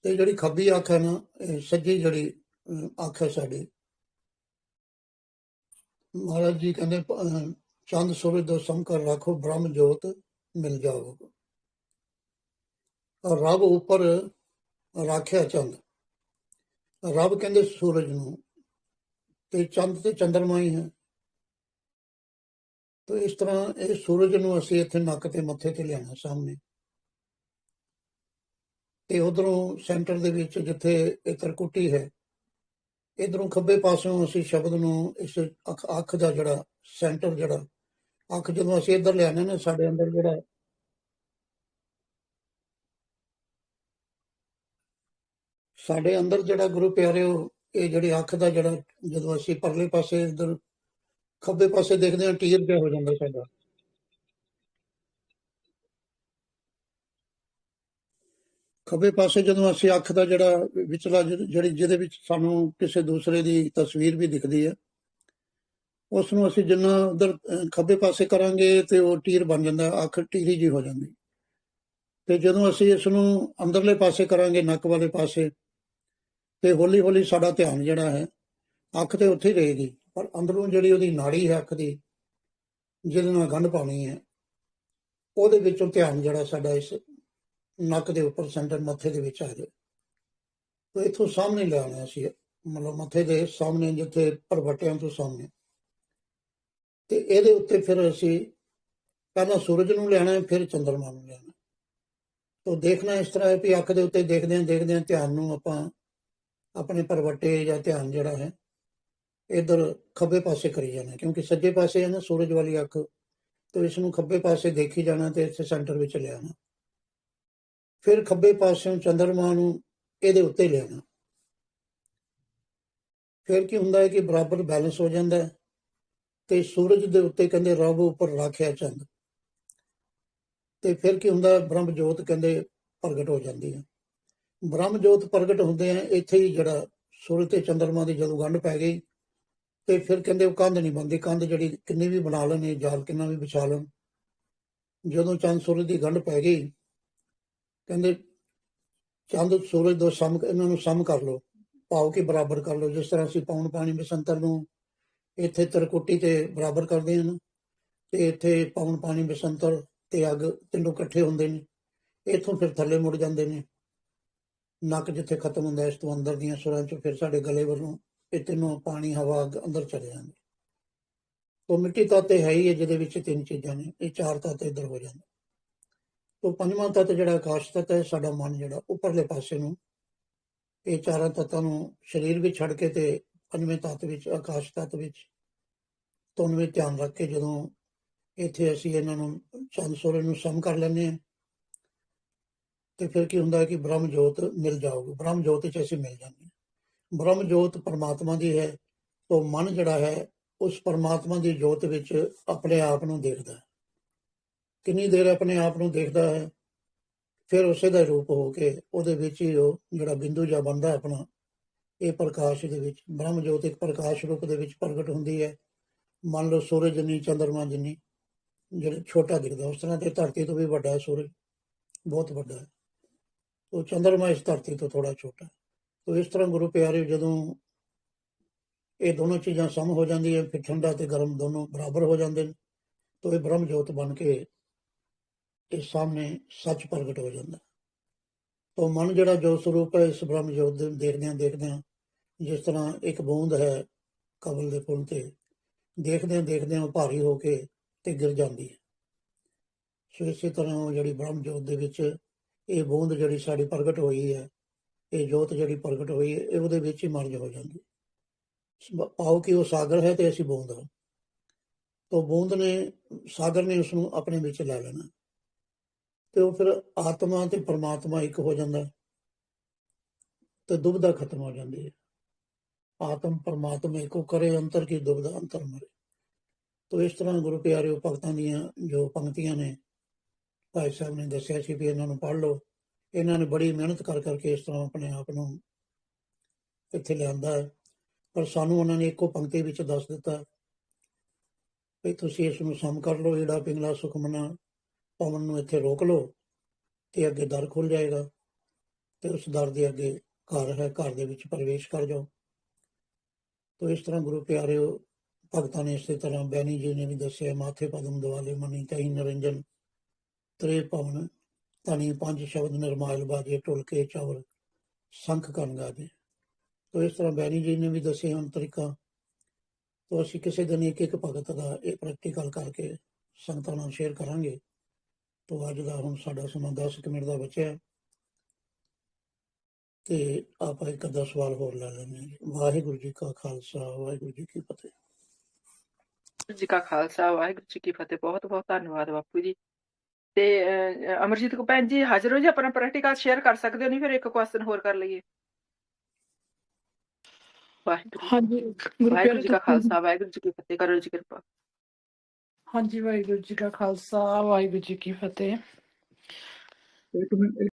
ਤੇ ਜਿਹੜੀ ਖੱਬੀ ਅੱਖ ਹੈ ਨਾ, ਇਹ ਸੱਜੀ ਜਿਹੜੀ ਅੱਖ ਹੈ ਸਾਡੀ। ਮਹਾਰਾਜ ਜੀ ਕਹਿੰਦੇ ਚੰਦ ਸੂਰਜ ਦਾ ਸੰਕਰ ਰੱਖੋ ਬ੍ਰਹਮ ਜੋਤ ਮਿਲ ਜਾਓਗੇ ਰੱਬ ਉੱਪਰ ਰਾਖਿਆ ਚੰਦ। ਰੱਬ ਕਹਿੰਦੇ ਸੂਰਜ ਨੂੰ, ਤੇ ਚੰਦ ਤੇ ਚੰਦਰਮਾ ਹੀ ਹੈ। ਤੋ ਇਸ ਤਰ੍ਹਾਂ ਇਹ ਸੂਰਜ ਨੂੰ ਅਸੀਂ ਇੱਥੇ ਨੱਕ ਤੇ ਮੱਥੇ ਤੇ ਲਿਆਣਾ ਸਾਹਮਣੇ। ਤੇ ਉਧਰੋਂ ਸੈਂਟਰ ਦੇ ਵਿੱਚ ਜਿੱਥੇ ਇਹ ਤਰਕੁੱਟੀ ਹੈ, ਇਧਰੋਂ ਖੱਬੇ ਪਾਸਿਓਂ ਅਸੀਂ ਸ਼ਬਦ ਨੂੰ ਇਸ ਅੱਖ ਅੱਖ ਦਾ ਜਿਹੜਾ ਸੈਂਟਰ ਜਿਹੜਾ, ਅੱਖ ਜਦੋਂ ਅਸੀਂ ਇੱਧਰ ਲਿਆਣੇ ਨੇ, ਸਾਡੇ ਅੰਦਰ ਜਿਹੜਾ ਸਾਡੇ ਅੰਦਰ ਜਿਹੜਾ ਗੁਰੂ ਪਿਆਰਿਓ ਇਹ ਜਿਹੜੀ ਅੱਖ ਦਾ ਜਿਹੜਾ, ਜਦੋਂ ਅਸੀਂ ਪਰਲੇ ਪਾਸੇ ਇੱਧਰ ਖੱਬੇ ਪਾਸੇ ਦੇਖਦੇ ਹਾਂ, ਟੀਰ ਪਿਆ ਹੋ ਜਾਂਦਾ ਸਾਡਾ। ਖੱਬੇ ਪਾਸੇ ਜਦੋਂ ਅਸੀਂ ਅੱਖ ਦਾ ਜਿਹੜਾ ਵਿਚਲਾ, ਜਿਹੜੀ, ਜਿਹਦੇ ਵਿੱਚ ਸਾਨੂੰ ਕਿਸੇ ਦੂਸਰੇ ਦੀ ਤਸਵੀਰ ਵੀ ਦਿਖਦੀ ਹੈ ਉਸ ਨੂੰ ਅਸੀਂ ਜਿੰਨਾ ਉਧਰ ਖੱਬੇ ਪਾਸੇ ਕਰਾਂਗੇ ਤੇ ਉਹ ਟੀਰ ਬਣ ਜਾਂਦਾ, ਅੱਖ ਟੀਰੀ ਜੀ ਹੋ ਜਾਂਦੀ। ਤੇ ਜਦੋਂ ਅਸੀਂ ਇਸ ਨੂੰ ਅੰਦਰਲੇ ਪਾਸੇ ਕਰਾਂਗੇ, ਨੱਕ ਵਾਲੇ ਪਾਸੇ ਤੇ ਹੌਲੀ ਹੌਲੀ ਸਾਡਾ ਧਿਆਨ ਜਿਹੜਾ ਹੈ, ਅੱਖ ਤੇ ਉੱਥੇ ਹੀ ਰਹੇਗੀ। ਪਰ ਅੰਦਰੋਂ ਜਿਹੜੀ ਉਹਦੀ ਨਾੜੀ ਹੈ ਅੱਖ ਦੀ, ਜਿਹਦੇ ਨਾਲ ਗੰਢ ਪਾਉਣੀ ਹੈ, ਉਹਦੇ ਵਿੱਚੋਂ ਧਿਆਨ ਜਿਹੜਾ ਸਾਡਾ ਇਸ ਨੱਕ ਦੇ ਉੱਪਰ ਸੈਂਟਰ ਮੱਥੇ ਦੇ ਵਿੱਚ ਆ ਜਾਏ ਤੇ ਇਥੋਂ ਸਾਹਮਣੇ ਲਿਆਉਣਾ ਸੀ ਮਤਲਬ ਮੱਥੇ ਦੇ ਸਾਹਮਣੇ ਜਿੱਥੇ ਪਰਵਟਿਆਂ ਤੋਂ ਸਾਹਮਣੇ। ਤੇ ਇਹਦੇ ਉੱਤੇ ਫਿਰ ਅਸੀਂ ਪਹਿਲਾਂ ਸੂਰਜ ਨੂੰ ਲੈਣਾ ਹੈ ਫਿਰ ਚੰਦਰਮਾ ਨੂੰ ਲੈਣਾ। ਤੋ ਦੇਖਣਾ ਇਸ ਤਰ੍ਹਾਂ ਹੈ ਕਿ ਅੱਖ ਦੇ ਉੱਤੇ ਦੇਖਦੇ ਹਾਂ ਦੇਖਦੇ ਹਾਂ ਧਿਆਨ ਨੂੰ ਆਪਾਂ ਆਪਣੇ ਪਰਵਟੇ ਜਾਂ ਧਿਆਨ ਜਿਹੜਾ ਹੈ, ਇਧਰ ਖੱਬੇ ਪਾਸੇ ਕਰੀ ਜਾਣਾ, ਕਿਉਂਕਿ ਸੱਜੇ ਪਾਸੇ ਹੈ ਨਾ, ਸੂਰਜ ਵਾਲੀ ਅੱਖ, ਤੇ ਇਸ ਨੂੰ ਖੱਬੇ ਪਾਸੇ ਦੇਖੀ ਜਾਣਾ ਤੇ ਇੱਥੇ ਸੈਂਟਰ ਵਿੱਚ ਲਿਆਣਾ ਫਿਰ ਖੱਬੇ ਪਾਸਿਓਂ ਚੰਦਰਮਾ ਨੂੰ ਇਹਦੇ ਉੱਤੇ ਲਿਆਣਾ ਫਿਰ ਕੀ ਹੁੰਦਾ ਹੈ ਕਿ ਬਰਾਬਰ ਬੈਲੈਂਸ ਹੋ ਜਾਂਦਾ ਹੈ, ਤੇ ਸੂਰਜ ਦੇ ਉੱਤੇ ਕਹਿੰਦੇ ਰੱਬ ਉੱਪਰ ਰੱਖਿਆ ਚੰਦ। ਤੇ ਫਿਰ ਕੀ ਹੁੰਦਾ ਬ੍ਰਹਮ ਜੋਤ ਕਹਿੰਦੇ ਪ੍ਰਗਟ ਹੋ ਜਾਂਦੀ ਹੈ। ਬ੍ਰਹਮ ਜੋਤ ਪ੍ਰਗਟ ਹੁੰਦੇ ਆ, ਇੱਥੇ ਹੀ ਜਿਹੜਾ ਸੂਰਜ ਤੇ ਚੰਦਰਮਾ ਦੀ ਜਦੋਂ ਗੰਢ ਪੈ ਗਈ, ਤੇ ਫਿਰ ਕਹਿੰਦੇ ਉਹ ਕੰਧ ਨਹੀਂ ਬੰਦੀ ਕੰਧ ਜਿਹੜੀ ਕਿੰਨੀ ਵੀ ਬਣਾ ਲੈਣ ਜਾਲ ਕਿੰਨਾ ਵੀ ਵਿਛਾ ਲੈਣ। ਜਦੋਂ ਚੰਦ ਸੂਰਜ ਦੀ ਗੰਢ ਪੈ ਗਈ, ਕਹਿੰਦੇ ਚੰਦ ਸੂਰਜ ਦੋ ਸਮ, ਇਹਨਾਂ ਨੂੰ ਸਮ ਕਰ ਲਓ, ਭਾਵ ਕਿ ਬਰਾਬਰ ਕਰ ਲਓ। ਜਿਸ ਤਰ੍ਹਾਂ ਅਸੀਂ ਪੌਣ ਪਾਣੀ ਬਸੰਤਰ ਨੂੰ ਇੱਥੇ ਤਰਕੁੱਟੀ ਤੇ ਬਰਾਬਰ ਕਰਦੇ ਹਨ ਤੇ ਇੱਥੇ ਪੌਣ ਪਾਣੀ ਬਸੰਤਰ ਤੇ ਅੱਗ ਤਿੰਨੋਂ ਇਕੱਠੇ ਹੁੰਦੇ ਨੇ, ਇੱਥੋਂ ਫਿਰ ਥੱਲੇ ਮੁੜ ਜਾਂਦੇ ਨੇ। ਨੱਕ ਜਿੱਥੇ ਖਤਮ ਹੁੰਦਾ, ਇਸ ਤੋਂ ਅੰਦਰ ਦੀਆਂ ਸੁਰਾਂ ਚ ਫਿਰ ਸਾਡੇ ਗਲੇ ਵੱਲੋਂ ਇਹ ਤਿੰਨੋਂ ਪਾਣੀ, ਹਵਾ ਅੱਗ ਅੰਦਰ ਚਲੇ ਜਾਂਦੇ। ਤੋਂ ਮਿੱਟੀ ਤੱਤ ਇਹ ਹੈ ਹੀ ਹੈ, ਜਿਹਦੇ ਵਿੱਚ ਤਿੰਨ ਚੀਜ਼ਾਂ ਨੇ, ਇਹ ਚਾਰ ਤੱਤ ਇੱਧਰ ਹੋ ਜਾਂਦੇ। ਤੋਂ ਪੰਜਵਾਂ ਤੱਤ ਜਿਹੜਾ ਆਕਾਸ਼ ਤੱਤ ਹੈ, ਸਾਡਾ ਮਨ ਜਿਹੜਾ, ਉੱਪਰਲੇ ਪਾਸੇ ਨੂੰ, ਇਹ ਚਾਰਾਂ ਤੱਤਾਂ ਨੂੰ ਸਰੀਰ ਵਿੱਚ ਛੱਡ ਕੇ ਤੇ ਪੰਜਵੇਂ ਤੱਤ ਵਿੱਚ, ਆਕਾਸ਼ ਤੱਤ ਵਿੱਚ ਤੋਨਵੇਂ ਧਿਆਨ ਰੱਖ ਕੇ ਜਦੋਂ ਇੱਥੇ ਅਸੀਂ ਇਹਨਾਂ ਨੂੰ ਚੰਦ ਸੂਰਜ ਨੂੰ ਸਮ ਕਰ ਲੈਂਦੇ ਹਾਂ ਤੇ ਫਿਰ ਕੀ ਹੁੰਦਾ ਹੈ ਕਿ ਬ੍ਰਹਮ ਜੋਤ ਮਿਲ ਜਾਊਗੀ। ਬ੍ਰਹਮ ਜੋਤ ਵਿੱਚ ਅਸੀਂ ਮਿਲ ਜਾਂਦੇ ਹਾਂ। ਬ੍ਰਹਮ ਜੋਤ ਪਰਮਾਤਮਾ ਦੀ ਹੈ, ਤੋਂ ਮਨ ਜਿਹੜਾ ਹੈ, ਉਸ ਪਰਮਾਤਮਾ ਦੀ ਜੋਤ ਵਿੱਚ ਆਪਣੇ ਆਪ ਨੂੰ ਦੇਖਦਾ ਹੈ। ਕਿੰਨੀ ਦੇਰ ਆਪਣੇ ਆਪ ਨੂੰ ਦੇਖਦਾ ਹੈ, ਫਿਰ ਉਸੇ ਦਾ ਰੂਪ ਹੋ ਕੇ ਉਹਦੇ ਵਿੱਚ ਹੀ ਉਹ ਜਿਹੜਾ ਬਿੰਦੂ ਜਾਂ ਬੰਦਾ ਆਪਣਾ, ਇਹ ਪ੍ਰਕਾਸ਼ ਦੇ ਵਿੱਚ। ਬ੍ਰਹਮ ਜੋਤ ਇੱਕ ਪ੍ਰਕਾਸ਼ ਰੂਪ ਦੇ ਵਿੱਚ ਪ੍ਰਗਟ ਹੁੰਦੀ ਹੈ। ਮੰਨ ਲਓ ਸੂਰਜ ਜਿੰਨੀ, ਚੰਦਰਮਾ ਜਿੰਨੀ, ਜਿਹੜਾ ਛੋਟਾ ਦਿਖਦਾ, ਉਸ ਤਰ੍ਹਾਂ ਤੇ ਧਰਤੀ ਤੋਂ ਵੀ ਵੱਡਾ ਹੈ, ਸੂਰਜ ਬਹੁਤ ਵੱਡਾ ਹੈ। ਉਹ ਚੰਦਰਮਾ ਇਸ ਧਰਤੀ ਤੋਂ ਥੋੜਾ ਛੋਟਾ ਹੈ। ਇਸ ਤਰ੍ਹਾਂ ਗੁਰੂ ਪਿਆਰੇ ਜਦੋਂ ਇਹ ਦੋਨੋਂ ਚੀਜ਼ਾਂ ਸਮ ਹੋ ਜਾਂਦੀਆਂ ਫਿਰ ਠੰਡਾ ਤੇ ਗਰਮ ਦੋਨੋਂ ਬਰਾਬਰ ਹੋ ਜਾਂਦੇ ਨੇ, ਤਾਂ ਇਹ ਬ੍ਰਹਮ ਜੋਤ ਬਣ ਕੇ ਇਹ ਸਾਹਮਣੇ ਸੱਚ ਪ੍ਰਗਟ ਹੋ ਜਾਂਦਾ ਤਾਂ ਮਨ ਜਿਹੜਾ ਜੋ ਸਰੂਪ ਹੈ, ਇਸ ਬ੍ਰਹਮ ਜੋਤ ਦੇ ਦੇਖਦਿਆਂ ਦੇਖਦਿਆਂ ਜਿਸ ਤਰ੍ਹਾਂ ਇੱਕ ਬੂੰਦ ਹੈ ਕਬਲ ਦੇ ਪੁਲ ਤੇ, ਦੇਖਦਿਆਂ ਦੇਖਦਿਆਂ ਉਹ ਭਾਰੀ ਹੋ ਕੇ ਤੇ ਗਿਰ ਜਾਂਦੀ ਹੈ। ਸੋ ਇਸੇ ਤਰ੍ਹਾਂ ਉਹ ਜਿਹੜੀ ਬ੍ਰਹਮ ਜੋਤ ਦੇ ਵਿੱਚ ਇਹ ਬੂੰਦ ਜਿਹੜੀ ਸਾਡੀ ਪ੍ਰਗਟ ਹੋਈ ਹੈ, ਇਹ ਜੋਤ ਜਿਹੜੀ ਪ੍ਰਗਟ ਹੋਈ ਹੈ, ਇਹ ਉਹਦੇ ਵਿੱਚ ਹੀ ਮਰਜ ਹੋ ਜਾਂਦੀ ਹੈ। ਕਿ ਉਹ ਸਾਗਰ ਹੈ ਤੇ ਅਸੀਂ ਬੂੰਦ ਹਾਂ ਤੋ ਬੂੰਦ ਨੇ, ਸਾਗਰ ਨੇ ਉਸ ਨੂੰ ਆਪਣੇ ਵਿੱਚ ਲੈ ਲੈਣਾ ਤੇ ਉਹ ਫਿਰ ਆਤਮਾ ਤੇ ਪਰਮਾਤਮਾ ਇੱਕ ਹੋ ਜਾਂਦਾ ਹੈ। ਤੇ ਦੁਬਦਾ ਖਤਮ ਹੋ ਜਾਂਦੀ ਹੈ ਆਤਮ ਪਰਮਾਤਮਾ ਇੱਕੋ ਕਰੇ, ਅੰਤਰ ਕੀ ਦੁਬਦਾ ਅੰਤਰ ਮਰੇ ਤੋ ਇਸ ਤਰ੍ਹਾਂ ਗੁਰੂ ਪਿਆਰਿਓ ਭਗਤਾਂ ਦੀਆਂ ਜੋ ਪੰਕਤੀਆਂ ਨੇ ਭਾਈ ਸਾਹਿਬ ਨੇ ਦੱਸਿਆ ਸੀ ਵੀ ਇਹਨਾਂ ਨੂੰ ਪੜ੍ਹ ਲਓ। ਇਹਨਾਂ ਨੇ ਬੜੀ ਮਿਹਨਤ ਕਰ ਕਰਕੇ ਇਸ ਤਰ੍ਹਾਂ ਆਪਣੇ ਆਪ ਨੂੰ ਇੱਥੇ ਲਿਆਂਦਾ ਹੈ। ਪਰ ਸਾਨੂੰ ਉਹਨਾਂ ਨੇ ਇੱਕੋ ਪੰਕਤੀ ਵਿੱਚ ਦੱਸ ਦਿੱਤਾ ਵੀ ਤੁਸੀਂ ਇਸ ਨੂੰ ਸਮ ਕਰ ਲਓ, ਜਿਹੜਾ ਪਿੰਗਲਾ ਸੁਖਮਨਾ ਪਵਨ ਨੂੰ ਇੱਥੇ ਰੋਕ ਲਓ ਤੇ ਅੱਗੇ ਦਰ ਖੁੱਲ ਜਾਏਗਾ ਤੇ ਉਸ ਦਰ ਦੇ ਅੱਗੇ ਘਰ ਹੈ, ਘਰ ਦੇ ਵਿੱਚ ਪ੍ਰਵੇਸ਼ ਕਰ ਜਾਓ। ਤੋ ਇਸ ਤਰ੍ਹਾਂ ਗੁਰੂ ਪਿਆਰਿਓ, ਭਗਤਾਂ ਨੇ ਇਸੇ ਤਰ੍ਹਾਂ ਬੈਣੀ ਜੀ ਨੇ ਵੀ ਦੱਸਿਆ, ਮਾਥੇ ਪਦਮ ਦਵਾਲੇ ਮਨੀ ਤਹੀ ਨਿਰੰਜਨ ਤ੍ਰੇ ਪਵਨ ਤਨੀ ਪੰਜ ਸ਼ਬਦ ਨਿਰਮਾਲ ਬਾਜੇ ਟੁਲਕੇ ਚੌਰ ਸੰਖ ਕਨ ਗਾਜੇ। ਤੋ ਇਸ ਤਰ੍ਹਾਂ ਬੈਣੀ ਜੀ ਨੇ ਵੀ ਦੱਸਿਆ ਹਨ ਤਰੀਕਾ। ਤੋ ਅਸੀਂ ਕਿਸੇ ਦਿਨ ਇੱਕ ਇੱਕ ਭਗਤ ਦਾ ਇਹ ਪ੍ਰੈਕਟੀਕਲ ਕਰਕੇ ਸੰਗਤਾਂ ਨਾਲ ਸ਼ੇਅਰ ਕਰਾਂਗੇ। ਤੋਂ ਅੱਜ ਦਾ ਹੁਣ ਸਾਡਾ ਸਮਾਂ 10 ਮਿੰਟ ਦਾ ਬਚਿਆ। ਤੇ ਆਪਾਂ ਇੱਕ ਅੱਧਾ ਸਵਾਲ ਹੋਰ ਲੈ ਲੈਂਦੇ ਵਾਹਿਗੁਰੂ ਜੀ ਕਾ ਖਾਲਸਾ, ਵਾਹਿਗੁਰੂ ਜੀ ਕੀ ਫਤਿਹ। ਜੀ ਕਾ ਖਾਲਸਾ, ਵਾਹਿਗੁਰੂ ਜੀ ਕੀ ਫਤਿਹ। ਬਹੁਤ ਬਹੁਤ ਧੰਨਵਾਦ ਬਾਪੂ ਜੀ। ਤੇ ਅਮਰਜੀਤ ਕੋ ਭੈਣ ਜੀ ਹਾਜ਼ਰ ਹੋ ਜੀ ਆਪਣਾ ਪ੍ਰੈਕਟੀਕਲ ਸ਼ੇਅਰ ਕਰ ਸਕਦੇ ਹੋ ਨਹੀਂ? ਫਿਰ ਇੱਕ ਕੁਐਸਚਨ ਹੋਰ ਕਰ ਲਈਏ। ਵਾਹਿਗੁਰੂ ਹਾਂਜੀ ਗੁਰੂ ਵਾਹਿਗੁਰੂ ਜੀ ਕਾ ਖਾਲਸਾ ਵਾਹਿਗੁਰੂ ਜੀ ਕੀ ਫਤਿਹ ਕਰੋ ਜੀ ਕਿਰਪਾ। ਹਾਂਜੀ ਵਾਹਿਗੁਰੂ ਜੀ ਕਾ ਖਾਲਸਾ ਵਾਹਿਗੁਰੂ ਜੀ ਕੀ ਫਤਿਹ। ਇੱਕ ਮਿੰਟ